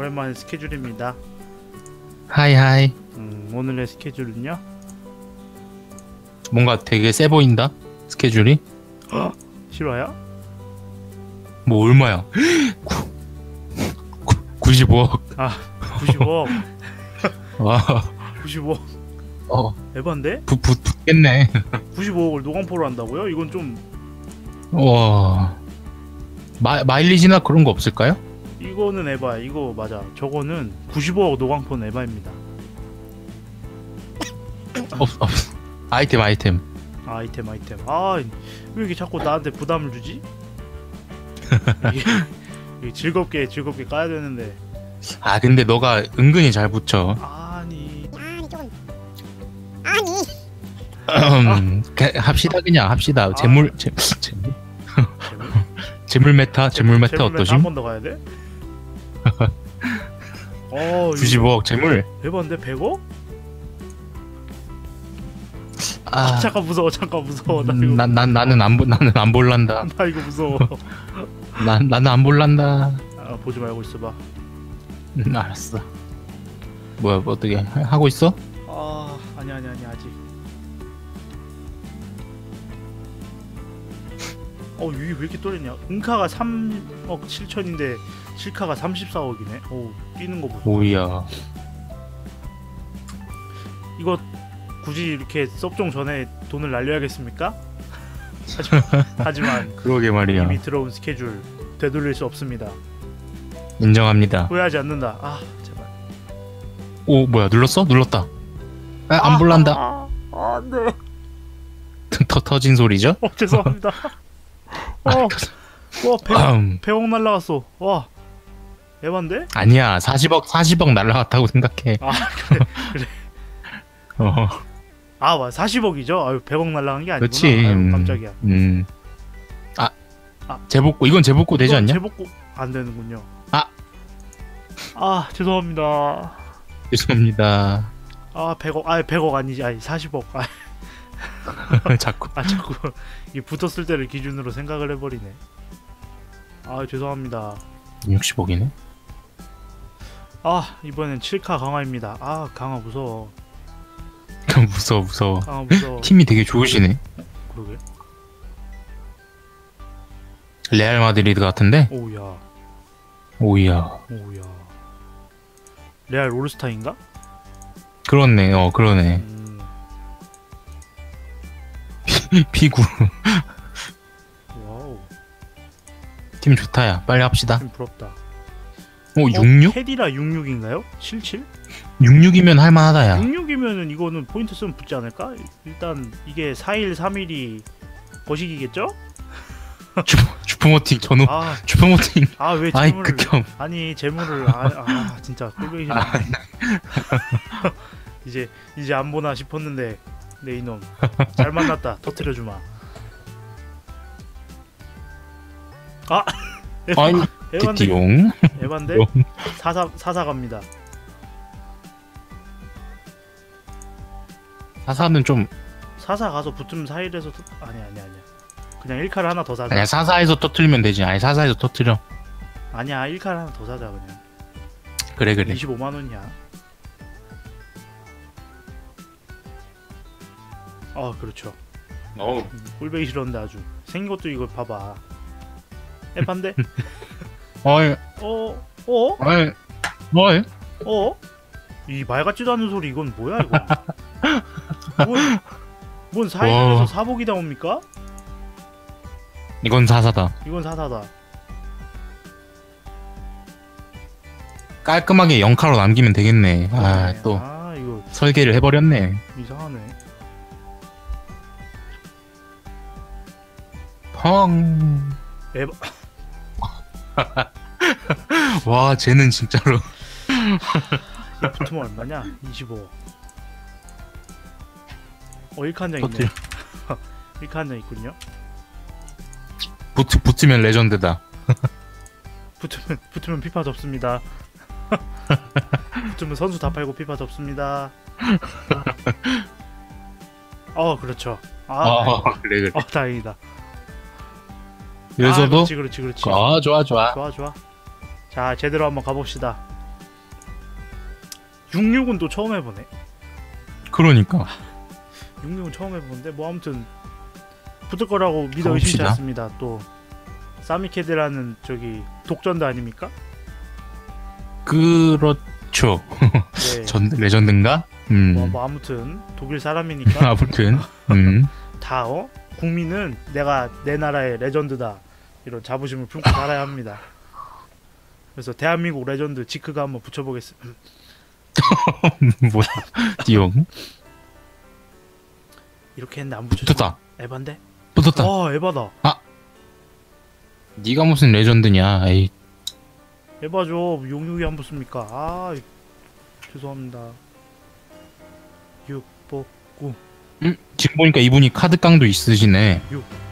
오랜만에 스케줄입니다. 하이 하이. 음, 오늘의 스케줄은요? 뭔가 되게 세 보인다. 스케줄이. 실화야? 뭐 얼마야? 95억. 아, 95억. 와. 95억. 어. 에반데? 붙겠네. 95억을 노광포로 한다고요? 이건 좀 와. 마, 마일리지나 그런 거 없을까요? 이거는 에바. 이거 맞아. 저거는 95억 노광포는 에바입니다. 없, 없. 아이템 아이템. 아, 아이템 아이템. 아, 왜 이렇게 자꾸 나한테 부담을 주지? 이게, 이게 즐겁게 즐겁게 까야 되는데. 아 근데 너가 은근히 잘 붙여. 아니. 아니 조금 아니 음, 가- 합시다 그냥 합시다. 재물 재, 재물 재물? 재물 메타 재물 메타 어떠심? 한번 더 가야 돼? 어, 95억 재물. 에반데 100억? 아, 아, 잠깐 무서워. 잠깐 무서워. 나 이거 난, 난 나는 안 보, 나는 안 볼란다. 나 이거 무서워. 난 나는 안 볼란다. 아, 보지 말고 있어봐. 음, 알았어. 뭐야 뭐 어떻게 하- 하고 있어? 아, 아니 아니 아니 아직. 어, 위왜 이렇게 떨리냐? 은카가 3억 7천인데 실카가 34억이네. 오, 뛰는 거 보소. 오이야. 이거 굳이 이렇게 섭종 전에 돈을 날려야겠습니까? 하지만, 하지만 그러게 말이야. 이미 들어온 스케줄 되돌릴 수 없습니다. 인정합니다. 후회하지 않는다. 아, 제발. 오 뭐야 눌렀어? 눌렀다. 아, 안 볼란다. 아, 아, 안 돼. 터 터진 소리죠? 어, 죄송합니다. 어, 아, 와, 100억, 음, 100억 날라갔어. 와, 에반데? 아니야 40억 40억 날라갔다고 생각해. 아, 그래. 어, 아, 와, 40억이죠? 아유, 100억 날라간 게 아니구나. 그렇지. 아유, 음, 깜짝이야. 음. 아, 아. 재복구 이건 재복구 되지 않냐? 재복구 안 되는군요. 아. 아, 죄송합니다. 죄송합니다. 아, 100억. 아, 100억 아니지. 아니, 40억. 아, 자꾸 아 자꾸 이 붙었을 때를 기준으로 생각을 해버리네. 아, 죄송합니다. 60억이네. 아, 이번엔 7카 강화입니다. 아, 강화 무서워. 무서워 무서워. 강화 무서워. 팀이 되게 좋으시네. 그러게. 레알 마드리드 같은데? 오우야. 오이야. 오우야. 레알 올스타인가? 그렇네. 어 그러네. 음. 피구 와우. 팀 좋다야. 빨리 합시다. 좀 부럽다. 어 66? 캐디라 66인가요? 77? 66이면 할만하다야. 66이면은 이거는 포인트 쓰면 붙지 않을까? 일단 이게 4일 3일이 거시기겠죠? 주- 주포모팅 전후 아, 주포모팅. 아왜 아이 재물을 극혐. 아니 재물을 아, 아 진짜 꼴보기 싫어. 이제 이제 안 보나 싶었는데 내 이놈 잘 만났다 터트려 주마. 아 아니 에반데. 에반데 사사 사사 갑니다. 사사는 좀 사사 가서 붙으면 4일에서 아니 아니 아니야. 그냥 1카를 하나 더 사자. 아니야 사사에서 터트리면 되지. 아니 사사에서 터트려. 아니야 1카를 하나 더 사자 그냥. 그래 그래. 25만 원이야. 아 그렇죠. 어. 음, 꼴보기 싫었는데 아주 생긴 것도 이거 봐봐. 에반데? 어이 어? 어? 어이 어이. 어? 이 말 같지도 않은 소리 이건 뭐야 이거? 뭔, 뭔 사이에서 와. 사복이 나옵니까? 이건 사사다. 이건 사사다. 깔끔하게 0카로 남기면 되겠네. 아 네. 또아 이거 설계를 해버렸네. 이상하네. 펑. 에바 와 쟤는 진짜로. 얘 붙으면 얼마냐? 25. 어 1카 한장 있네. 터트려. 1카 한장 있군요. 붙 붙으면 레전드다. 붙으면 붙으면 피파 접습니다. 붙으면 선수 다 팔고 피파 접습니다. 어 그렇죠. 아, 어 그래 그래. 어 다행이다. 아, 그래서도 그렇지 그렇지 그렇지. 아 좋아 좋아. 좋아 좋아. 자 제대로 한번 가봅시다. 66은 또 처음 해보네. 그러니까 66은 처음 해보는데 뭐 아무튼 붙을 거라고 믿어 의심치. 않습니다. 또 사미케드라는 저기 독전도 아닙니까? 그렇죠. 네. 전 레전드인가? 음. 뭐, 뭐 아무튼 독일 사람이니까 아무튼 음. 다 어? 국민은 내가 내 나라의 레전드다 이런 자부심을 품고 살아야 합니다. 그래서 대한민국 레전드 지크가 한번 붙여보겠습니다. 뭐야? 띠용 이렇게 했는데 안. 붙었다. 에반데? 붙었다. 아 에바다. 네가 무슨 레전드냐? 에이. 에바죠. 용육이 안 붙습니까? 아 죄송합니다. 6, 보, 9, 음, 지금 보니까 이분이 카드 깡도 있으시네.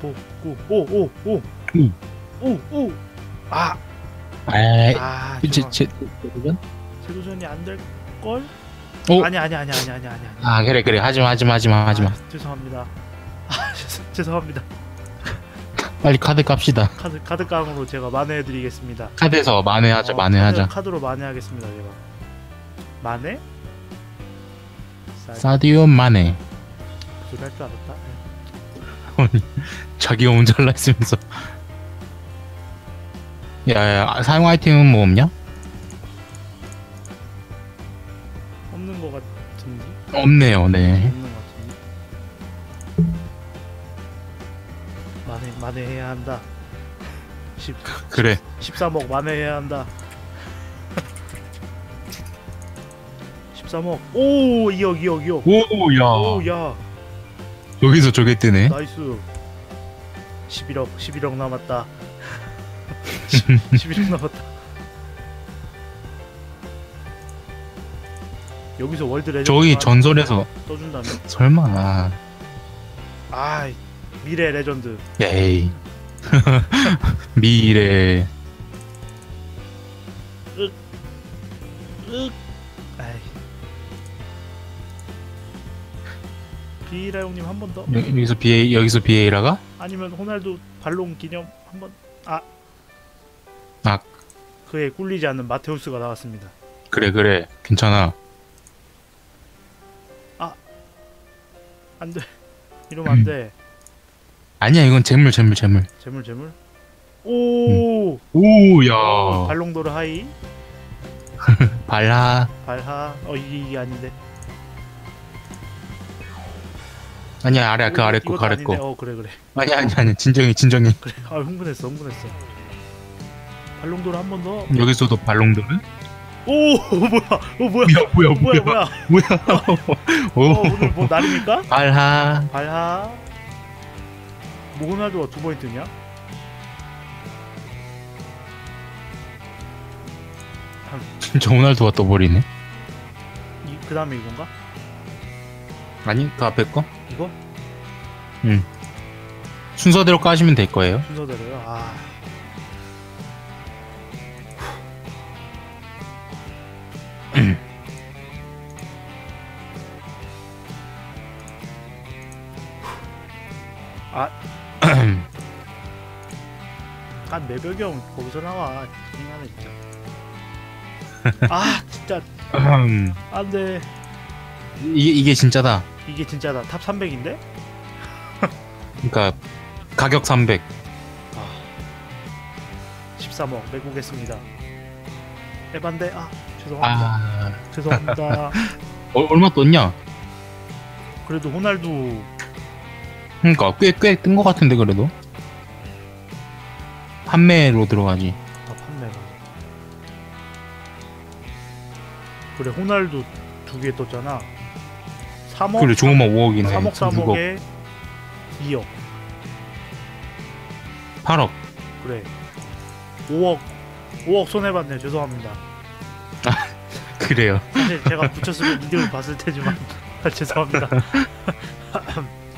보, 9, 5, 5, 5, 음. 5, 5. 아, 에이. 아, 제, 죄송. 제, 제도전이 안 될 걸? 오. 아니 아니 아니 아니 아니 아니. 아 그래 그래 하지마 하지마 하지마 하지마. 아, 죄송합니다. 아, 죄송, 죄송합니다. 빨리 카드 깝시다. 카드 카드 깡으로 제가 만회해드리겠습니다. 카드에서 만회하자 어, 만회하자. 카드, 카드로 만회하겠습니다. 제가 만회? 싸 사디오 만회. 소리 할줄 알았다. 네. 자기 오면 잘라 했으면서. 야야 사용 아이템은 뭐 없냐? 없는 것 같은데? 없네요. 네. 없는 것 같은데? 만회 만회해야 한다. 10 그래. 13억 만회해야 한다. 13억. 오 2억 2억 2억. 오야. 오야 여기서 저게 뜨네. 나이스. 11억 11억 남았다. 11억 남았다. 여기서 월드 레전드 저기 전설에서 떠준다면 설마. 아 미래 레전드 에이. 미래. 으 아이 비라 형님 한 번 더 여- 여기서 BA 여기서 BA라가? 아니면 호날두 발롱 기념 한번 아. 아. 그에 꿀리지 않는 마테우스가 나왔습니다. 그래 그래 괜찮아. 안 돼. 이러면 안 돼. 아니야 이건 재물 재물 재물. 재물 재물. 오! 오야. 발롱도르 하이. 발라. 발하. 어 이게, 아닌데. 아니야 아래 그 오, 아래 거 아래. 거. 어 그래 그래. 아니야 아니야 아니야 진정해 진정해. 그래. 아 흥분했어 흥분했어. 발롱도르 한 번 더. 여기서도 발롱도르? 오 뭐야? 어 뭐야? 뭐야 어, 뭐야 뭐야? 뭐야? 어, 오. 오늘 뭐 날입니까? 발하. 발하. 모나드가 두 번이 뜨냐? 호날두가 떠버리네. 이, 그 다음에 이건가? 아니 그 앞에 거? 이거? 순서대로 까시면 될 거예요. 순서대로요? 아. 아 매벽이 형 거기서 나와. 짜증나네 진짜. 아 진짜. 안돼. 이게 이게 진짜다. 이게 진짜다. 탑 300인데? 그러니까 가격 300. 아 13억 매고겠습니다. 에반데 아 죄송합니다. 아. 죄송합니다. 어, 얼마 떴냐? 그래도 호날두 그러니까 꽤 꽤 뜬 것 같은데 그래도. 판매로 들어가지. 아 판매가. 그래 호날두 두 개 떴잖아. 3억 그래 조금만 5억이네. 3억 6억, 3억에 2억. 8억. 그래. 5억 5억 손해 봤네. 죄송합니다. 그래요. 사실 제가 붙였으면 이득을 봤을 테지만. 죄송합니다